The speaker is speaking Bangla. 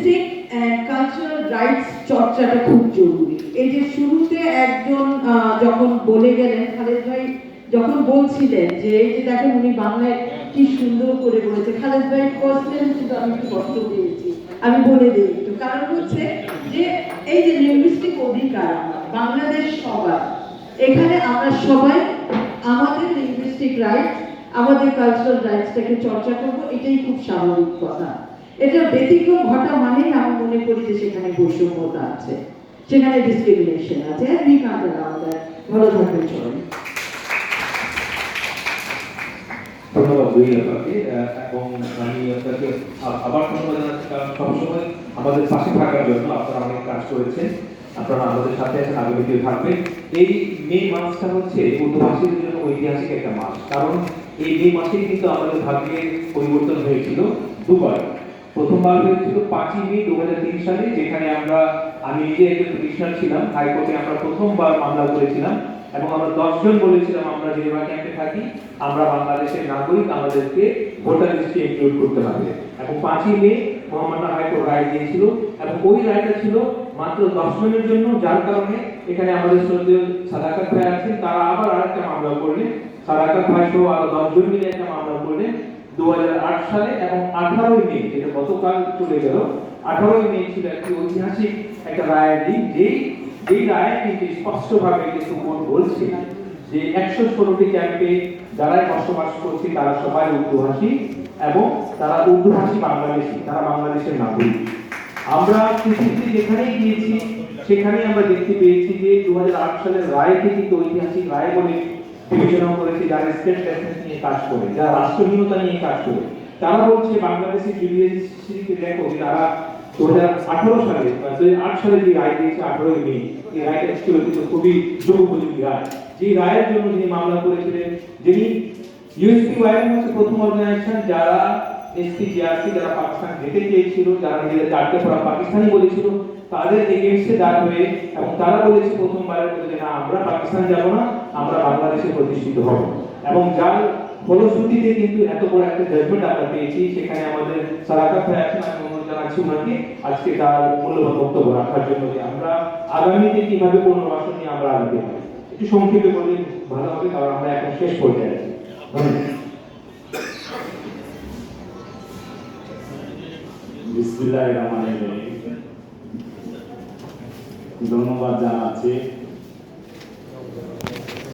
লিঙ্গুইস্টিক অ্যান্ড কালচারাল রাইটস চর্চাটা খুব জরুরি। এই যে শুরুতে একজন যখন বলে গেলেন, খালেদ ভাই যখন বলছিলেন যে, এই যে দেখেন উনি বাংলায় কি সুন্দর করে বলেছে। খালেদ ভাই বলছিলেন কিন্তু আমি একটু কষ্ট পেয়েছি। আমি বলে দিই একটু। কারণ হচ্ছে যে, এই যে লিঙ্গুইস্টিক অধিকার বাংলাদেশ সবার, এখানে আমরা সবাই আমাদের লিঙ্গুইস্টিক রাইট আমাদের কালচারাল রাইটসটাকে চর্চা করব, এটাই খুব স্বাভাবিক কথা। এটা ব্যতিক্রম ঘটা মানেই আমি মনে করি যে সেখানে বৈষম্যতা আছে, সেখানে ডিসক্রিমিনেশন আছে দ্যাট ভালো থাকবেন সবাই। ধন্যবাদ, দুই আপনাকে এবং আমি আপনাকে আবার ধন্যবাদ জানাচ্ছি, কারণ সবসময় আমাদের পাশে থাকার জন্য আপনারা অনেক কাজ করেছেন। আপনারা আমাদের সাথে আছেন আগামীতে থাকবেন। এই মে মাসটা হচ্ছে উর্দুভাষীদের জন্য ঐতিহাসিক একটা মাস। কারণ এই মে মাসেই কিন্তু আমাদের ভাগ্যের পরিবর্তন হয়েছিল দুবার। প্রথমবার হয়েছিল পাঁচই মে দু হাজার তিন সালে, যেখানে আমরা, আমি নিজে একজন পিটিশনার ছিলাম, হাইকোর্টে আমরা প্রথমবার মামলা করেছিলাম, এবং আমরা দশজন বলেছিলাম আমরা জেনেভা ক্যাম্পে থাকি, আমরা বাংলাদেশের নাগরিক, আমাদেরকে ভোটার লিস্টে ইনক্লুড করতে হবে। এবং পাঁচই মে মহামান্য হাইকোর্ট রায় দিয়েছিল, এবং ওই রায়টা ছিল মাত্র দশ মিনিটের জন্য, যার কারণে এখানে আমাদের শ্রদ্ধেয় সাদাকাত ভাই আছেন, তারা আবার আরেকটা মামলা করলেন। সাদাকাত ভাই সহ আরও দশজন মিলে একটা মামলা করলেন। দুহাজার আট সালে এবং আঠারোই মে, যেটা গতকাল চলে গেল, আঠারোই মে ছিল একটি ঐতিহাসিক একটা রায়ের দিন, যেই এই রায় কিন্তু স্পষ্টভাবে কিন্তু কোর্ট বলছে যে একশো ষোলোটি ক্যাম্পে যারাই বসবাস করছে, তারা সবাই উর্দুভাষী এবং তারা উর্দুভাষী বাংলাদেশী, তারা বাংলাদেশের নাগরিক। আমরা পৃথিবীতে যেখানেই গিয়েছি, সেখানেই আমরা দেখতে পেয়েছি যে দু হাজার আট সালের রায়কে কিন্তু ঐতিহাসিক রায় বলে বিবেচনা করেছে যারা স্টেট রেফারেন্স নিয়ে কাজ করে, যারা রাষ্ট্রহীনতা নিয়ে কাজ করে। তারা বলছে বাংলাদেশের জুডিশিয়ারিকে দেখো তারা দু হাজার আঠারো সালে আট সালে যে রায় দিয়েছে, আঠারোই মে, এই রায়টা ছিল কিন্তু খুবই যুগোপযোগী রায়। যে রায়ের জন্য যিনি মামলা করেছিলেন, যিনি ইউএসপি ওয়াইএম হচ্ছে প্রথম অর্গানাইজেশন, যারা এসপি জিআরসি যারা পাকিস্তান যেতে চেয়েছিল, যারা নিজেদের পড়া পাকিস্তানি বলেছিল, তাদের এগেনস্টে দাঁড় হয়ে এবং তারা বলেছে প্রথমবারের মতো যে, না, আমরা পাকিস্তান যাব না, আমরা বাংলাদেশে প্রতিষ্ঠিত হব। এবং যার ফলশ্রুতিতে কিন্তু এত বড় একটা জাজমেন্ট আমরা পেয়েছি, সেখানে আমাদের সারাকাত অনুরোধ জানাচ্ছি ওনাকে আজকে তার মূল্যবান বক্তব্য রাখার জন্য যে, আমরা আগামীতে কীভাবে পুনর্বাসন নিয়ে আমরা আগাতে একটু সংক্ষেপে বললে ভালো হবে, কারণ আমরা এখন শেষ পর্যায়ে আছি। ধন্যবাদ। বিসমিল্লাহির রহমানির রহিম। ধন্যবাদ জানাচ্ছি।